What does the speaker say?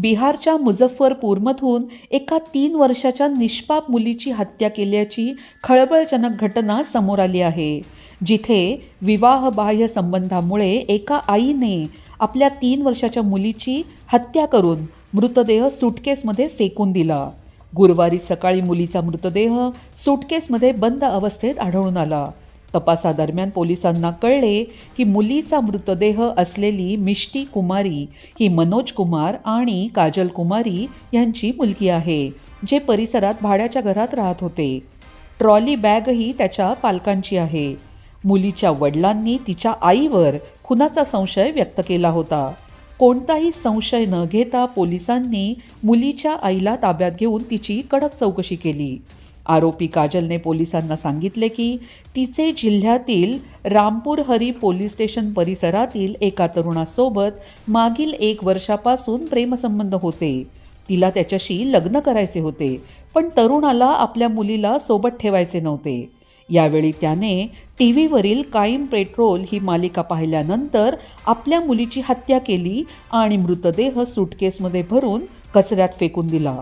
बिहारच्या मुझफ्फरपूरमधून एका तीन वर्षाच्या निष्पाप मुलीची हत्या केल्याची खळबळजनक घटना समोर आली आहे जिथे विवाहबाह्य संबंधामुळे एका आईने आपल्या तीन वर्षाच्या मुलीची हत्या करून मृतदेह सुटकेसमध्ये फेकून दिला. गुरुवारी सकाळी मुलीचा मृतदेह सुटकेसमध्ये बंद अवस्थेत आढळून आला. तपासादरम्यान पोलिसांना कळले की मुलीचा मृतदेह असलेली मिष्टी कुमारी ही मनोज कुमार आणि काजल कुमारी यांची मुलगी आहे जे परिसरात भाड्याच्या घरात राहत होते. ट्रॉली बॅगही त्याच्या पालकांची आहे. मुलीच्या वडिलांनी तिच्या आईवर खुनाचा संशय व्यक्त केला होता. कोणताही संशय न घेता पोलिसांनी मुलीच्या आईला ताब्यात घेऊन तिची कडक चौकशी केली. आरोपी काजलने पोलिसांना सांगितले की तिचे जिल्ह्यातील रामपूर हरी पोलीस स्टेशन परिसरातील एका तरुणासोबत मागील एक वर्षापासून प्रेमसंबंध होते. तिला त्याच्याशी लग्न करायचे होते पण तरुणाला आपल्या मुलीला सोबत ठेवायचे नव्हते. यावेळी त्याने टी व्हीवरील कायम पेट्रोल ही मालिका पाहिल्यानंतर आपल्या मुलीची हत्या केली आणि मृतदेह सुटकेसमध्ये भरून कचऱ्यात फेकून दिला.